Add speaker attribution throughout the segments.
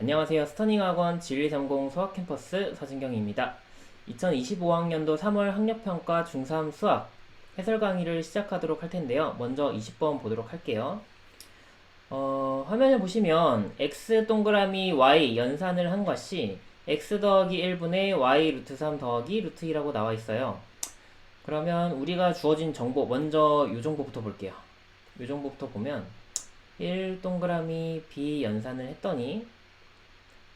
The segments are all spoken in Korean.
Speaker 1: 안녕하세요. 스터닝 학원 진리전공 수학 캠퍼스 서진경입니다. 2025학년도 3월 학력평가 중3 수학 해설 강의를 시작하도록 할 텐데요. 먼저 20번 보도록 할게요. 어, 화면을 보시면 x 동그라미 y 연산을 한 것이 x 더하기 1분의 y 루트 3 더하기 루트 2라고 나와 있어요. 그러면 우리가 주어진 정보 먼저 이 정보부터 볼게요. 이 정보부터 보면 1 동그라미 b 연산을 했더니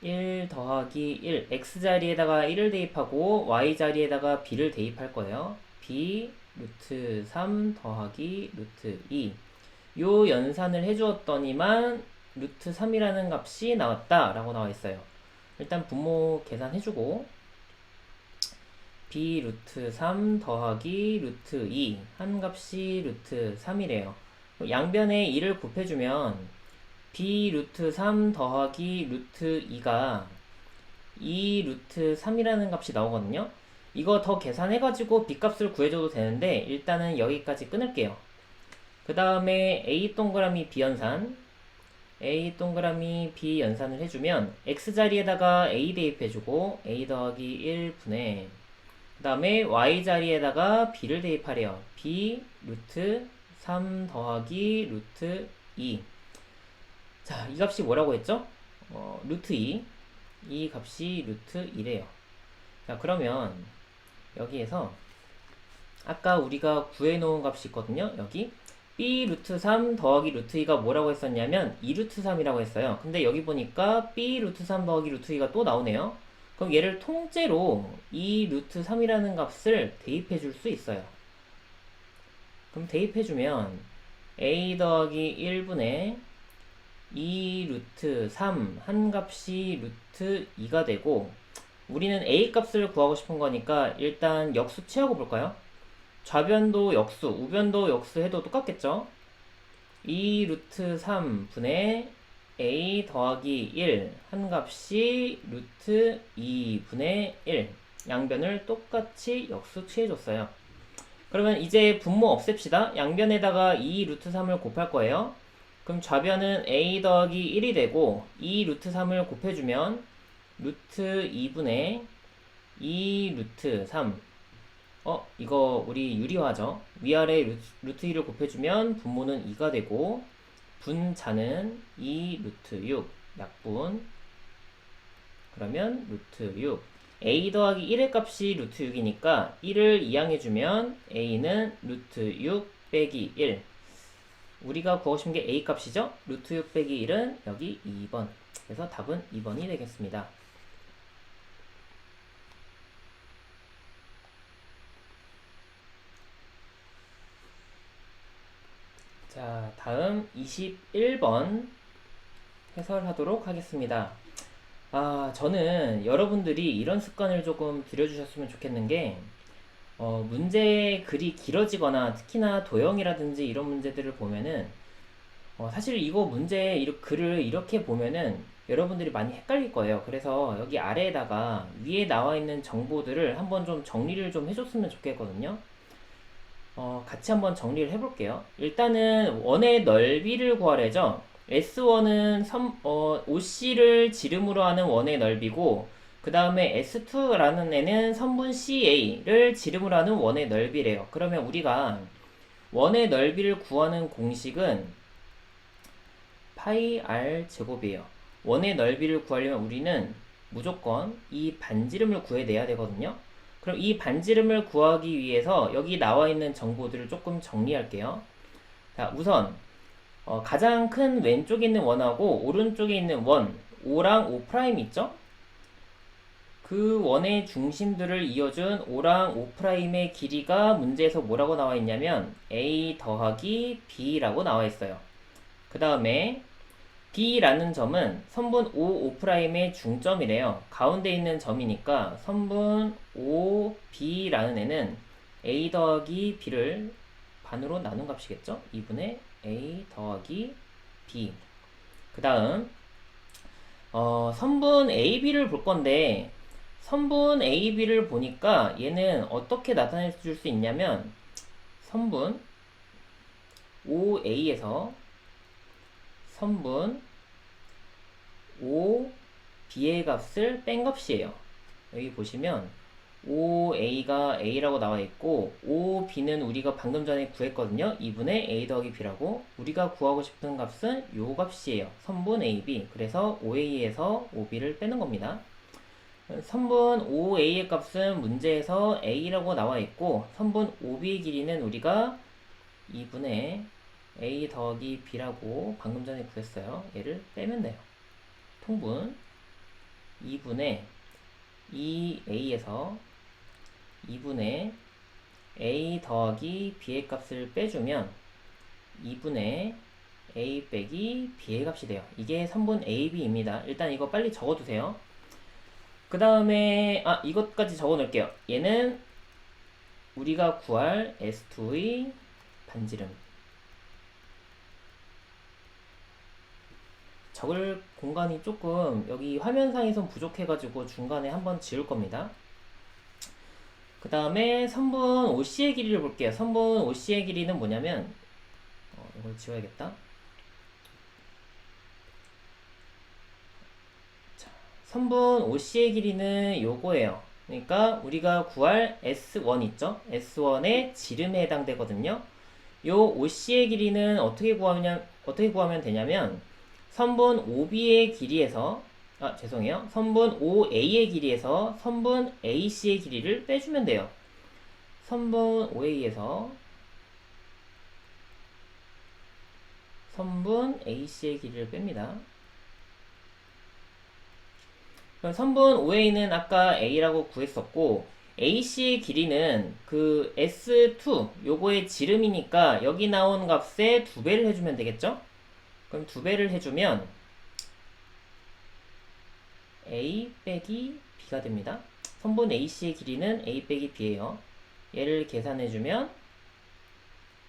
Speaker 1: 1 더하기 1 x 자리에다가 1을 대입하고 y 자리에다가 b를 대입할 거예요. b 루트 3 더하기 루트 2. 요 연산을 해주었더니만 루트 3이라는 값이 나왔다 라고 나와 있어요. 일단 분모 계산해주고 b 루트 3 더하기 루트 2 한 값이 루트 3이래요. 양변에 2를 곱해주면 b 루트 3 더하기 루트 2가 2 루트 3이라는 값이 나오거든요. 이거 더 계산해가지고 b 값을 구해줘도 되는데 일단은 여기까지 끊을게요. 그 다음에 a 동그라미 b 연산 a 동그라미 b 연산을 해주면 x 자리에다가 a 대입해주고 a 더하기 1분의 그 다음에 y 자리에다가 b를 대입하래요. b 루트 3 더하기 루트 2 자, 이 값이 뭐라고 했죠? 어, 루트 2. 이 값이 루트 2래요. 자, 그러면 여기에서 아까 우리가 구해놓은 값이 있거든요. 여기 b 루트 3 더하기 루트 2가 뭐라고 했었냐면 2 루트 3이라고 했어요. 근데 여기 보니까 b 루트 3 더하기 루트 2가 또 나오네요. 그럼 얘를 통째로 2 루트 3이라는 값을 대입해 줄 수 있어요. 그럼 대입해 주면 a 더하기 1분의 2 루트 3 한 값이 루트 2가 되고 우리는 a 값을 구하고 싶은 거니까 일단 역수 취하고 볼까요? 좌변도 역수, 우변도 역수 해도 똑같겠죠? 2 루트 3 분의 a 더하기 1 한 값이 루트 2 분의 1 양변을 똑같이 역수 취해줬어요. 그러면 이제 분모 없앱시다. 양변에다가 2 루트 3을 곱할 거예요. 그럼 좌변은 a 더하기 1이 되고 2 루트 3을 곱해주면 루트 2분의 2 루트 3 어, 이거 우리 유리화죠. 위아래 루트, 루트 2를 곱해주면 분모는 2가 되고 분자는 2 루트 6 약분. 그러면 루트 6 a 더하기 1의 값이 루트 6이니까 1을 이항해주면 a는 루트 6 빼기 1 우리가 싶은 게 a 값이죠? 루트 6 빼기 1은 여기 2번 그래서 답은 2번이 되겠습니다. 자, 다음 21번 해설하도록 하겠습니다. 아, 저는 여러분들이 이런 습관을 조금 들여주셨으면 좋겠는 게, 어, 문제 글이 길어지거나 특히나 도형이라든지 이런 문제들을 보면은, 어, 사실 이거 문제 이렇게 글을 이렇게 보면은 여러분들이 많이 헷갈릴 거예요. 그래서 여기 아래에다가 위에 나와 있는 정보들을 한번 좀 정리를 좀 해줬으면 좋겠거든요. 어, 같이 한번 정리를 해볼게요. 일단은 원의 넓이를 구하래죠. S1은 선, 어, OC를 지름으로 하는 원의 넓이고, 그 다음에 S2라는 애는 선분 CA를 지름으로 하는 원의 넓이래요. 그러면 우리가 원의 넓이를 구하는 공식은 파이 R 제곱이에요. 원의 넓이를 구하려면 우리는 무조건 이 반지름을 구해내야 되거든요. 그럼 이 반지름을 구하기 위해서 여기 나와 있는 정보들을 조금 정리할게요. 자, 우선 어, 가장 큰 왼쪽에 있는 원하고 오른쪽에 있는 원 5랑 5 프라임 있죠? 그 원의 중심들을 이어준 5랑 5 프라임의 길이가 문제에서 뭐라고 나와 있냐면 a 더하기 b라고 나와 있어요. 그 다음에 B라는 점은 선분 5, 5'의 중점이래요. 가운데 있는 점이니까 선분 5B라는 애는 A 더하기 B를 반으로 나눈 값이겠죠? 2분의 A 더하기 B. 그 다음, 어, 선분 AB를 볼 건데, 선분 AB를 보니까 얘는 어떻게 나타낼 수 있냐면, 선분 5A에서 선분 b의 값을 뺀 값이에요. 여기 보시면 5a가 a라고 나와 있고 5b는 우리가 방금 전에 구했거든요. 2분의 a 더하기 b라고 우리가 구하고 싶은 값은 요 값이에요. 선분 ab 그래서 5a에서 5b를 빼는 겁니다. 선분 5a의 값은 문제에서 a라고 나와 있고 선분 5b의 길이는 우리가 2분의 a 더하기 b라고 방금 전에 구했어요. 얘를 빼면 돼요. 통분 2분의 2a에서 2분의 a 더하기 b의 값을 빼주면 2분의 a 빼기 b의 값이 돼요. 이게 3분 ab입니다. 일단 이거 빨리 적어두세요. 그 다음에 아 이것까지 적어 놓을게요. 얘는 우리가 구할 S2의 반지름 적을 공간이 조금 여기 화면상에선 부족해가지고 중간에 한번 지울 겁니다. 그 다음에 선분 OC의 길이를 볼게요. 선분 OC의 길이는 뭐냐면 어, 이걸 지워야겠다. 선분 OC의 길이는 요거예요. 그러니까 우리가 구할 S1 있죠? S1의 지름에 해당되거든요. 요 OC의 길이는 어떻게 구하면 어떻게 구하면 되냐면 선분 OB의 길이에서 아 죄송해요 선분 OA의 길이에서 선분 AC의 길이를 빼주면 돼요 선분 OA에서 선분 AC의 길이를 뺍니다 그럼 선분 OA는 아까 A라고 구했었고 AC의 길이는 그 S2 요거의 지름이니까 여기 나온 값에 두 배를 해주면 되겠죠? 그럼 두 배를 해주면 a 빼기 b가 됩니다. 선분 AC의 길이는 a 빼기 b예요. 얘를 계산해주면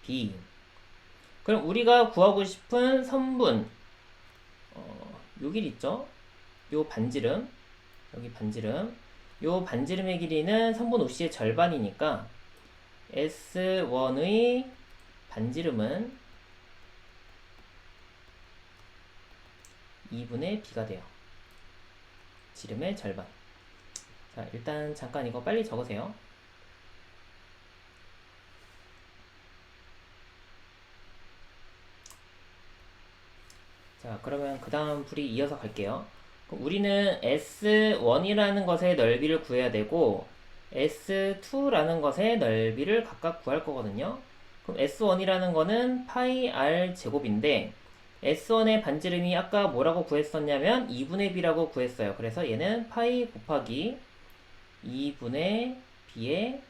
Speaker 1: b. 그럼 우리가 구하고 싶은 선분 어, 요길 있죠? 요 반지름 여기 반지름 요 반지름의 길이는 선분 OC의 절반이니까 S1의 반지름은 2분의 b가 돼요. 지름의 절반. 자, 일단 잠깐 이거 빨리 적으세요. 자, 그러면 그 다음 풀이 이어서 갈게요. 우리는 S1이라는 것의 넓이를 구해야 되고 S2라는 것의 넓이를 각각 구할 거거든요. 그럼 S1이라는 거는 파이 R 제곱인데 S1의 반지름이 아까 뭐라고 구했었냐면 2분의 b라고 구했어요. 그래서 얘는 파이 곱하기 2분의 b의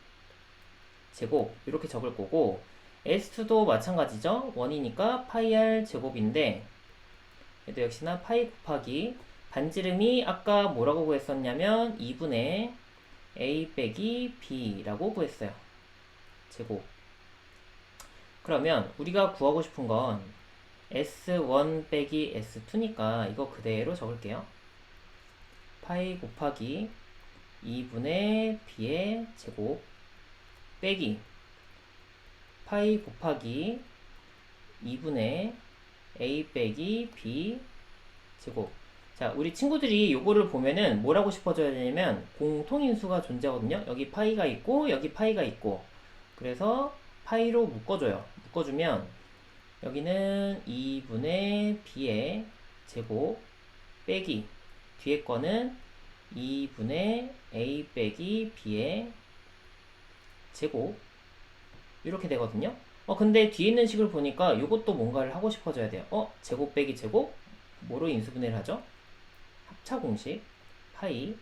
Speaker 1: 제곱 이렇게 적을 거고 S2도 마찬가지죠. 1이니까 파이 r 제곱인데 얘도 역시나 파이 곱하기 반지름이 아까 뭐라고 구했었냐면 2분의 a 빼기 b라고 구했어요. 제곱 그러면 우리가 구하고 싶은 건 S1 빼기 S2니까 이거 그대로 적을게요. 파이 곱하기 2분의 b의 제곱 빼기 파이 곱하기 2분의 a 빼기 b 제곱 자 우리 친구들이 요거를 보면은 뭐라고 싶어져야 되냐면 공통인수가 존재하거든요 여기 파이가 있고 여기 파이가 있고 그래서 파이로 묶어줘요 묶어주면 여기는 2분의 b의 제곱 빼기 뒤에 거는 2분의 a 빼기 b의 제곱 이렇게 되거든요. 어 근데 뒤에 있는 식을 보니까 이것도 뭔가를 하고 싶어져야 돼요. 어 제곱 빼기 제곱 뭐로 인수분해를 하죠? 합차 공식 파이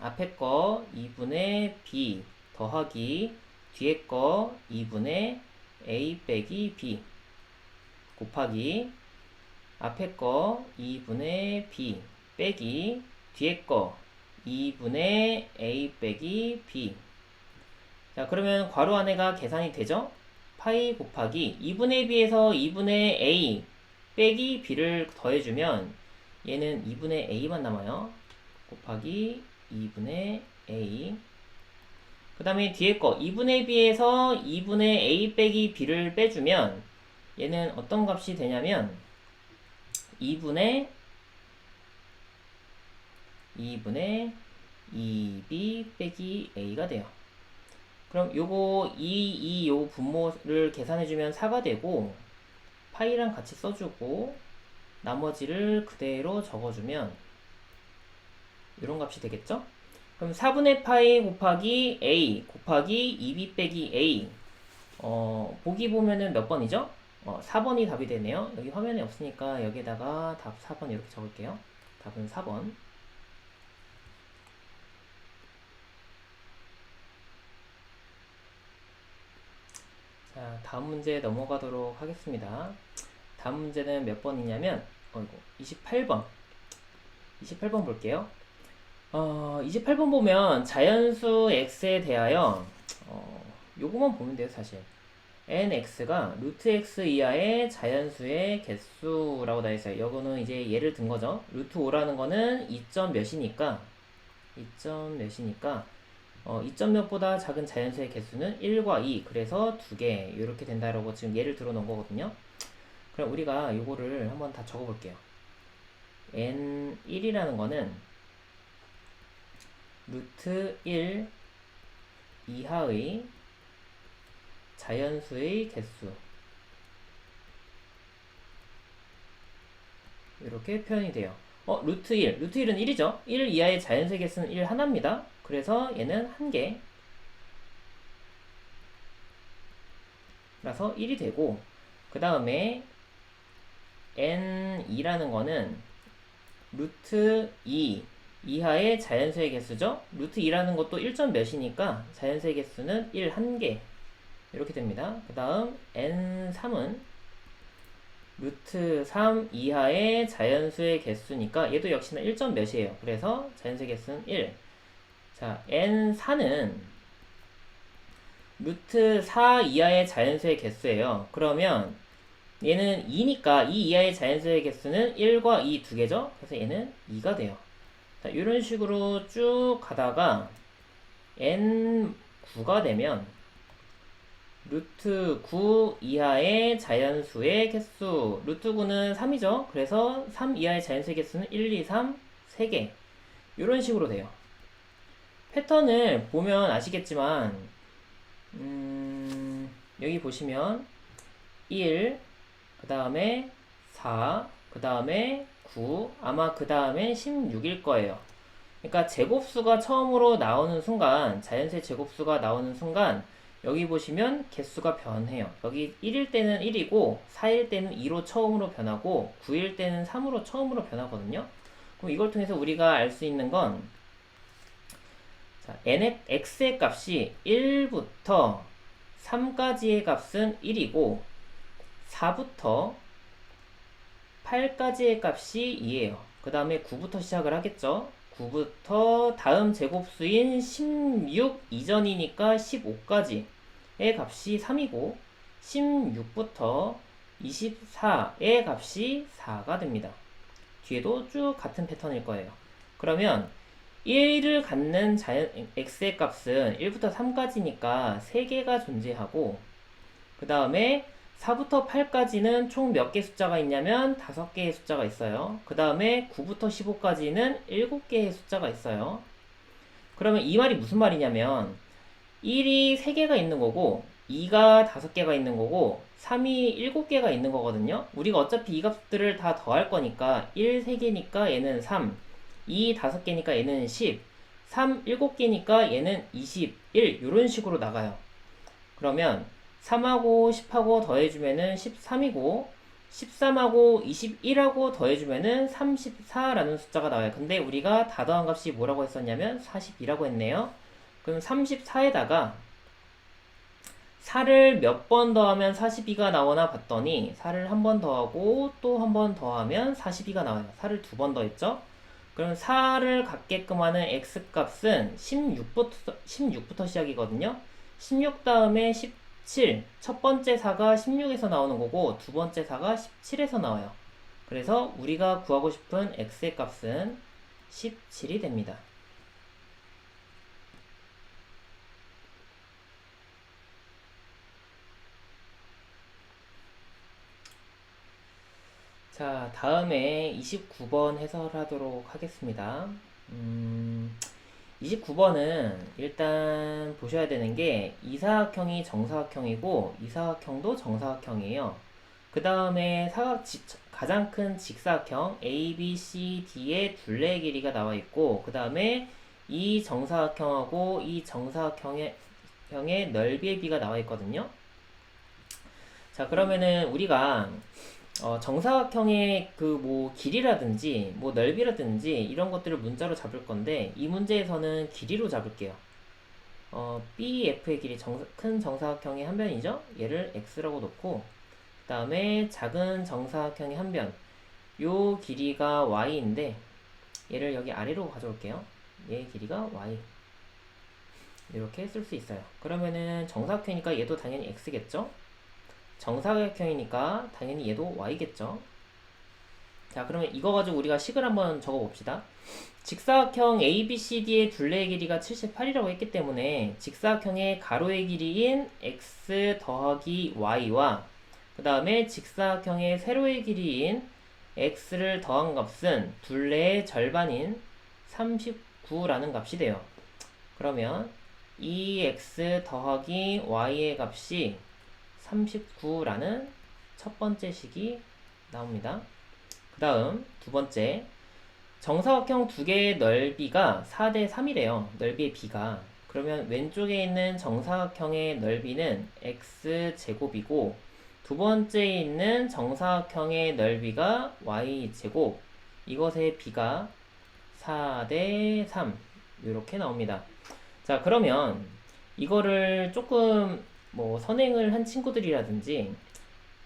Speaker 1: 앞에 거 2분의 b 더하기 뒤에 거 2분의 a 빼기 b 곱하기 앞에 거 2분의 b 빼기 뒤에 거 2분의 a 빼기 b 자 그러면 괄호 안에가 계산이 되죠? 파이 곱하기 2분의 b에서 2분의 a 빼기 b를 더해주면 얘는 2분의 a만 남아요 곱하기 2분의 a 그 다음에 뒤에 거 2분의 b에서 2분의 a 빼기 b를 빼주면 얘는 어떤 값이 되냐면 2분의 2분의 2b 빼기 a가 돼요. 그럼 요거 2, 2, 요 분모를 계산해주면 4가 되고 파이랑 같이 써주고 나머지를 그대로 적어주면 이런 값이 되겠죠? 그럼 4분의 파이 곱하기 a 곱하기 2b 빼기 a 어, 보기 보면은 몇 번이죠? 어, 4번이 답이 되네요. 여기 화면에 없으니까 여기다가 답 4번 이렇게 적을게요. 답은 4번. 자, 다음 문제 넘어가도록 하겠습니다. 다음 문제는 몇 번이냐면, 어이구, 28번. 28번 볼게요. 어, 28번 보면 자연수 x에 대하여, 어, 요거만 보면 돼요, 사실. nx가 루트 x 이하의 자연수의 개수라고 나 있어요. 요거는 이제 예를 든 거죠. 루트 5라는 거는 2점 몇이니까, 2점 몇이니까, 어, 2점 몇보다 작은 자연수의 개수는 1과 2, 그래서 2개, 이렇게 된다라고 지금 예를 들어 놓은 거거든요. 그럼 우리가 요거를 한번 다 적어 볼게요. n1이라는 거는 루트 1 이하의 자연수의 개수 이렇게 표현이 돼요. 어, 루트 1. 루트 1은 1이죠. 1 이하의 자연수의 개수는 1 하나입니다. 그래서 얘는 1개. 라서 1이 되고 그 다음에 n2라는 거는 루트 2 이하의 자연수의 개수죠. 루트 2라는 것도 1점 몇이니까 자연수의 개수는 1 1개 이렇게 됩니다. 그 다음 n3은 루트 3 이하의 자연수의 개수니까 얘도 역시나 1점 몇이에요. 그래서 자연수의 개수는 1. 자, n4는 루트 4 이하의 자연수의 개수예요. 그러면 얘는 2니까 2 이하의 자연수의 개수는 1과 2 두 개죠. 그래서 얘는 2가 돼요. 자, 이런 식으로 쭉 가다가 n9가 되면 루트 9 이하의 자연수의 개수 루트 9는 3이죠. 그래서 3 이하의 자연수의 개수는 1, 2, 3, 3개 이런 식으로 돼요. 패턴을 보면 아시겠지만 음, 여기 보시면 1, 그 다음에 4, 그 다음에 9, 아마 그 다음에 16일 거예요. 그러니까 제곱수가 처음으로 나오는 순간, 자연수의 제곱수가 나오는 순간, 여기 보시면 개수가 변해요. 여기 1일 때는 1이고, 4일 때는 2로 처음으로 변하고, 9일 때는 3으로 처음으로 변하거든요. 그럼 이걸 통해서 우리가 알 수 있는 건, 자, n의, x의 값이 1부터 3까지의 값은 1이고, 4부터 8까지의 값이 2예요. 그 다음에 9부터 시작을 하겠죠. 9부터 다음 제곱수인 16 이전이니까 15까지의 값이 3이고 16부터 24의 값이 4가 됩니다. 뒤에도 쭉 같은 패턴일 거예요. 그러면 1을 갖는 자연 x의 값은 1부터 3까지니까 3개가 존재하고 그 다음에 4부터 8까지는 총 몇 개 숫자가 있냐면 5개의 숫자가 있어요. 그 다음에 9부터 15까지는 7개의 숫자가 있어요. 그러면 이 말이 무슨 말이냐면 1이 3개가 있는 거고 2가 5개가 있는 거고 3이 7개가 있는 거거든요. 우리가 어차피 이 값들을 다 더할 거니까 1 3개니까 얘는 3, 2 5개니까 얘는 10, 3 7개니까 얘는 21 이런 식으로 나가요. 그러면 3하고 10하고 더해주면은 13이고 13하고 21하고 더해주면은 34라는 숫자가 나와요. 근데 우리가 다 더한 값이 뭐라고 했었냐면 42라고 했네요. 그럼 34에다가 4를 몇 번 더하면 42가 나오나 봤더니 4를 한 번 더하고 또 한 번 더하면 42가 나와요. 4를 두 번 더했죠? 그럼 4를 갖게끔 하는 x값은 16부터, 16부터 시작이거든요. 16 다음에 10 7. 첫 번째 4가 16에서 나오는 거고 두 번째 4가 17에서 나와요. 그래서 우리가 구하고 싶은 x의 값은 17이 됩니다. 자, 다음에 29번 해설하도록 하겠습니다. 음, 29번은 일단 보셔야 되는 게 이사각형이 정사각형이고 이사각형도 정사각형이에요. 그 다음에 사각 지- 가장 큰 직사각형 A, B, C, D의 둘레의 길이가 나와 있고 그 다음에 이 정사각형하고 이 정사각형의 형의 넓이의 비가 나와 있거든요. 자 그러면은 우리가 어, 정사각형의 그 뭐 길이라든지 뭐 넓이라든지 이런 것들을 문자로 잡을 건데 이 문제에서는 길이로 잡을게요. 어, BF의 길이 정, 큰 정사각형의 한 변이죠. 얘를 x라고 놓고 그 다음에 작은 정사각형의 한 변. 요 길이가 y인데 얘를 여기 아래로 가져올게요. 얘 길이가 y. 이렇게 쓸 수 있어요. 그러면은 정사각형이니까 얘도 당연히 x겠죠? 정사각형이니까 당연히 얘도 y겠죠. 자, 그러면 이거 가지고 우리가 식을 한번 적어 봅시다. 직사각형 ABCD의 둘레의 길이가 78이라고 했기 때문에 직사각형의 가로의 길이인 x 더하기 y와 그 다음에 직사각형의 세로의 길이인 x를 더한 값은 둘레의 절반인 39라는 값이 돼요. 그러면 2x 더하기 y의 값이 39라는 첫 번째 식이 나옵니다. 그 다음 두 번째 정사각형 두 개의 넓이가 4대 3이래요. 넓이의 비가. 그러면 왼쪽에 있는 정사각형의 넓이는 x제곱이고 두 번째에 있는 정사각형의 넓이가 y제곱 이것의 비가 4대 3 이렇게 나옵니다. 자 그러면 이거를 조금 뭐 선행을 한 친구들이라든지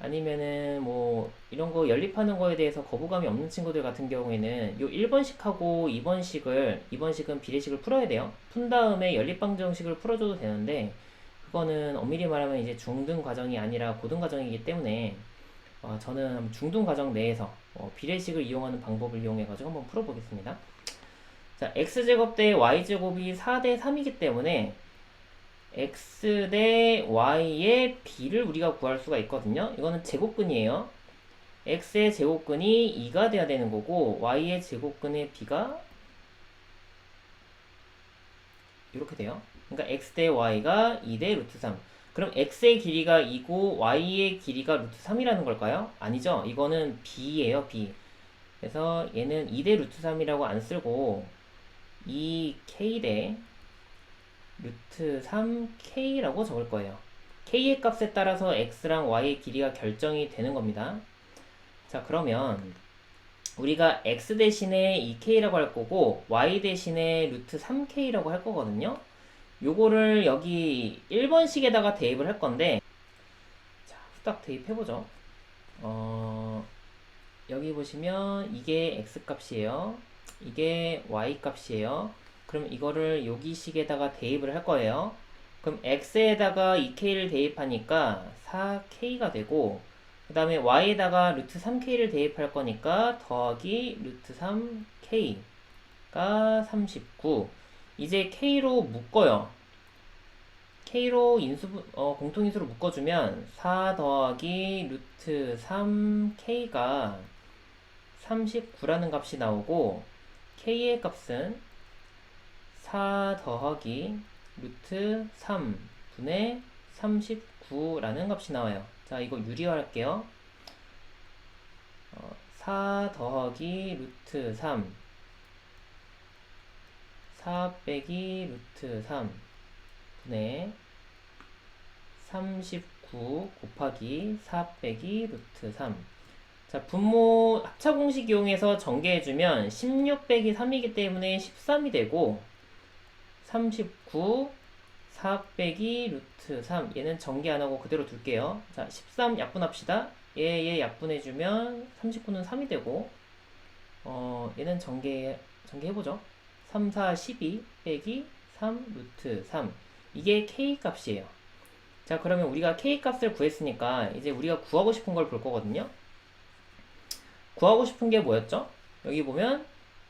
Speaker 1: 아니면은 뭐 이런 거 연립하는 거에 대해서 거부감이 없는 친구들 같은 경우에는 요 1번식하고 2번식을 2번식은 비례식을 풀어야 돼요. 푼 다음에 연립방정식을 풀어줘도 되는데 그거는 엄밀히 말하면 이제 중등 과정이 아니라 고등 과정이기 때문에 어, 저는 중등 과정 내에서 어, 비례식을 이용하는 방법을 이용해 가지고 한번 풀어보겠습니다. 자, x제곱 대 y제곱이 4 대 3이기 때문에 x 대 y의 비를 우리가 구할 수가 있거든요. 이거는 제곱근이에요. x의 제곱근이 2가 돼야 되는 거고 y의 제곱근의 비가 이렇게 돼요. 그러니까 x 대 y가 2 대 루트 3. 그럼 x의 길이가 2고 y의 길이가 루트 3이라는 걸까요? 아니죠. 이거는 b예요, b. 그래서 얘는 2 대 루트 3이라고 안 쓰고 2k 대 루트 3k라고 적을 거예요. k의 값에 따라서 x랑 y의 길이가 결정이 되는 겁니다. 자, 그러면 우리가 x 대신에 2k라고 할 거고 y 대신에 루트 3k라고 할 거거든요. 요거를 여기 1번식에다가 대입을 할 건데 자, 후딱 대입해보죠. 어, 여기 보시면 이게 x 값이에요. 이게 y 값이에요. 그럼 이거를 여기 식에다가 대입을 할 거예요. 그럼 x에다가 2k를 대입하니까 4k가 되고 그 다음에 y에다가 루트 3k를 대입할 거니까 더하기 루트 3k가 39 이제 k로 묶어요. k로 인수 어, 공통인수로 묶어주면 4 더하기 루트 3k가 39라는 값이 나오고 k의 값은 4 더하기 루트 3 분의 39라는 값이 나와요. 자, 이거 유리화할게요. 어, 4 더하기 루트 3 4 빼기 루트 3 분의 39 곱하기 4 빼기 루트 3 자, 분모 합차 공식 이용해서 전개해주면 16 빼기 3이기 때문에 13이 되고 39 4 빼기 루트 3 얘는 전개 안 하고 그대로 둘게요. 자, 13 약분합시다. 얘, 얘 약분해주면 39는 3이 되고 어, 얘는 전개 전개해보죠. 3, 4, 12 빼기 3 루트 3 이게 k 값이에요. 자, 그러면 우리가 k 값을 구했으니까 이제 우리가 구하고 싶은 걸 볼 거거든요. 구하고 싶은 게 뭐였죠? 여기 보면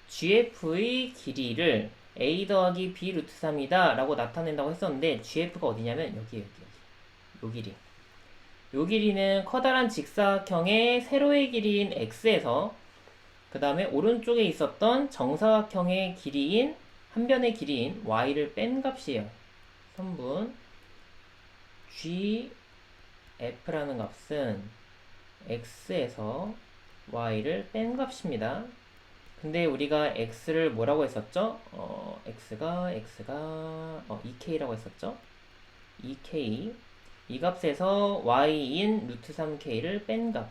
Speaker 1: gf의 길이를 a 더하기 b 루트 3이다 라고 나타낸다고 했었는데 gf가 어디냐면 여기 여기 여기 요 길이 요 길이는 커다란 직사각형의 세로의 길이인 x에서 그 다음에 오른쪽에 있었던 정사각형의 길이인 한 변의 길이인 y를 뺀 값이에요. 선분 g f라는 값은 x에서 y를 뺀 값입니다. 근데 우리가 x를 뭐라고 했었죠? 어, x가 x가 어, 2k라고 했었죠? 2k 이 값에서 y인 루트 3k를 뺀 값.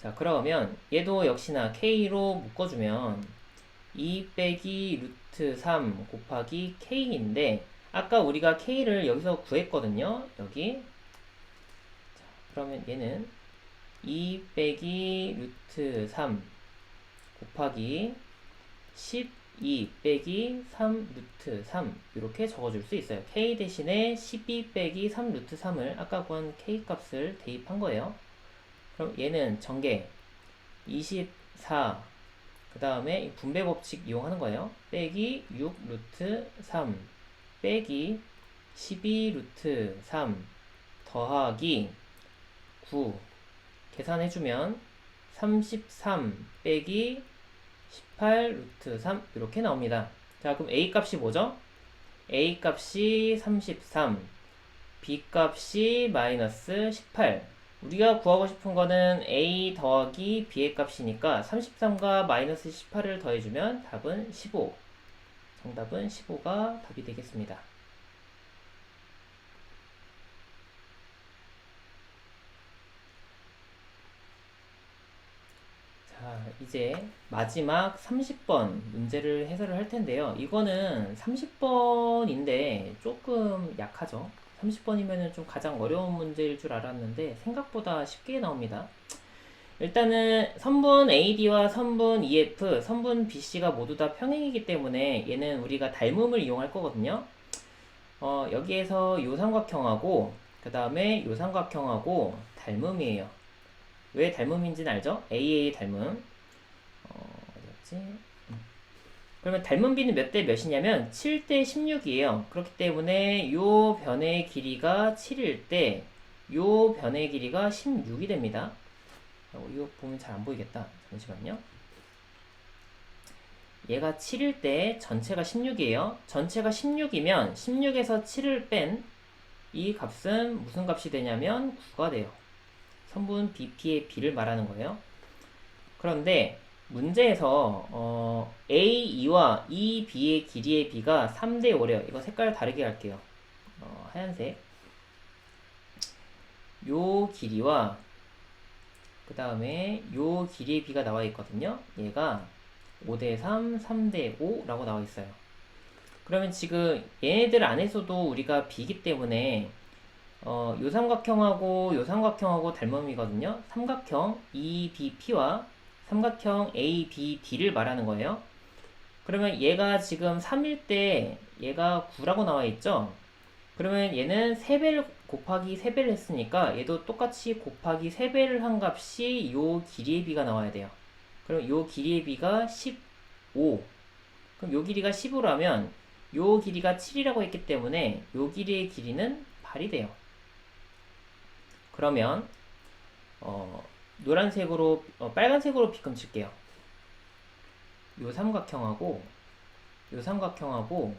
Speaker 1: 자, 그러면 얘도 역시나 k로 묶어주면 2 빼기 루트 3 곱하기 k인데 아까 우리가 k를 여기서 구했거든요. 여기. 자, 그러면 얘는 2 빼기 루트 3 곱하기 12 빼기 3 루트 3 이렇게 적어줄 수 있어요. k 대신에 12 빼기 3 루트 3을 아까 구한 k 값을 대입한 거예요. 그럼 얘는 전개 24, 그 다음에 분배 법칙 이용하는 거예요. 빼기 6 루트 3, 빼기 12 루트 3, 더하기 9. 계산해주면 33 빼기 18 루트 3 이렇게 나옵니다. 자, 그럼 A 값이 뭐죠? A 값이 33, B 값이 마이너스 18. 우리가 구하고 싶은 거는 a 더하기 b의 값이니까 33과 마이너스 18을 더해주면 답은 15. 정답은 15가 답이 되겠습니다. 자, 이제 마지막 30번 문제를 해설을 할 텐데요. 이거는 30번인데 조금 약하죠. 30번이면 좀 가장 어려운 문제일 줄 알았는데 생각보다 쉽게 나옵니다. 일단은 선분 AD와 선분 EF, 선분 BC가 모두 다 평행이기 때문에 얘는 우리가 닮음을 이용할 거거든요. 어, 여기에서 요 삼각형하고 그 다음에 요 삼각형하고 닮음이에요. 왜 닮음인지는 알죠? AA 닮음. 어, 어디였지? 그러면 닮은 비는 몇 대 몇이냐면 7 대 16이에요. 그렇기 때문에 요 변의 길이가 7일 때 요 변의 길이가 16이 됩니다. 어, 이거 보면 잘 안 보이겠다. 잠시만요. 얘가 7일 때 전체가 16이에요. 전체가 16이면 16에서 7을 뺀 이 값은 무슨 값이 되냐면 9가 돼요. 선분 BP의 B를 말하는 거예요. 그런데 문제에서 어, A2와 EB의 길이의 B가 3대 5래요. 이거 색깔 다르게 할게요. 어, 하얀색. 요 길이와 그 다음에 요 길이의 B가 나와 있거든요. 얘가 5대 3, 3대 5라고 나와 있어요. 그러면 지금 얘네들 안에서도 우리가 B이기 때문에 어, 요 삼각형하고 요 삼각형하고 닮음이거든요. 삼각형 EBP와 삼각형 ABD를 말하는 거예요. 그러면 얘가 지금 3일 때 얘가 9라고 나와 있죠? 그러면 얘는 3배를 곱하기 3배를 했으니까 얘도 똑같이 곱하기 3배를 한 값이 요 길이의 비가 나와야 돼요. 그럼 요 길이의 비가 15. 그럼 요 길이가 15라면 요 길이가 7이라고 했기 때문에 요 길이의 길이는 8이 돼요. 그러면 어, 노란색으로 어, 빨간색으로 비금 칠게요. 요 삼각형하고 요 삼각형하고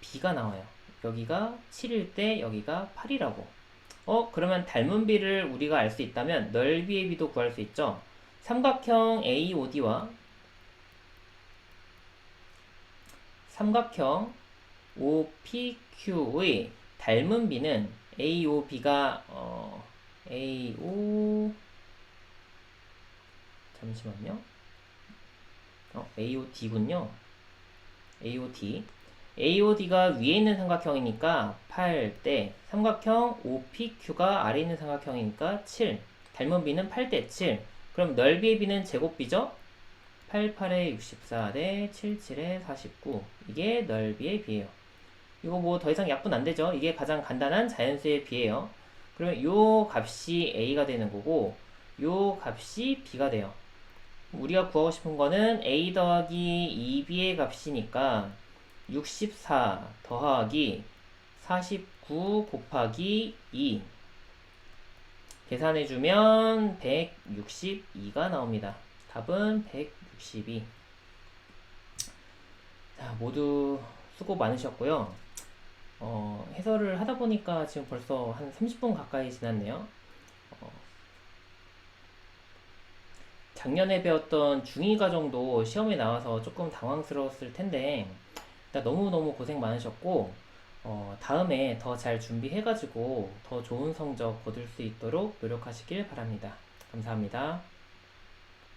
Speaker 1: B가 나와요. 여기가 7일 때 여기가 8이라고. 어 그러면 닮은 비를 우리가 알 수 있다면 넓이의 비도 구할 수 있죠. 삼각형 AOD와 삼각형 OPQ의 닮은 비는 AOB가 어, AO 잠시만요. 어, AOD군요. AOD. AOD가 위에 있는 삼각형이니까 8대 삼각형 OPQ가 아래 있는 삼각형이니까 7 닮은 비는 8대 7 그럼 넓이의 비는 제곱비죠? 8, 8에 64대 7, 7에 49 이게 넓이의 비예요. 이거 뭐 더 이상 약분 안 되죠? 이게 가장 간단한 자연수의 비예요. 그러면 요 값이 A가 되는 거고 요 값이 B가 돼요. 우리가 구하고 싶은 거는 a 더하기 2b의 값이니까 64 더하기 49 곱하기 2 계산해주면 162가 나옵니다. 답은 162. 자, 모두 수고 많으셨고요. 어, 해설을 하다 보니까 지금 벌써 한 30분 가까이 지났네요. 작년에 배웠던 중2 과정도 시험에 나와서 조금 당황스러웠을 텐데, 일단 너무너무 고생 많으셨고, 어, 다음에 더 잘 준비해가지고 더 좋은 성적 거둘 수 있도록 노력하시길 바랍니다. 감사합니다.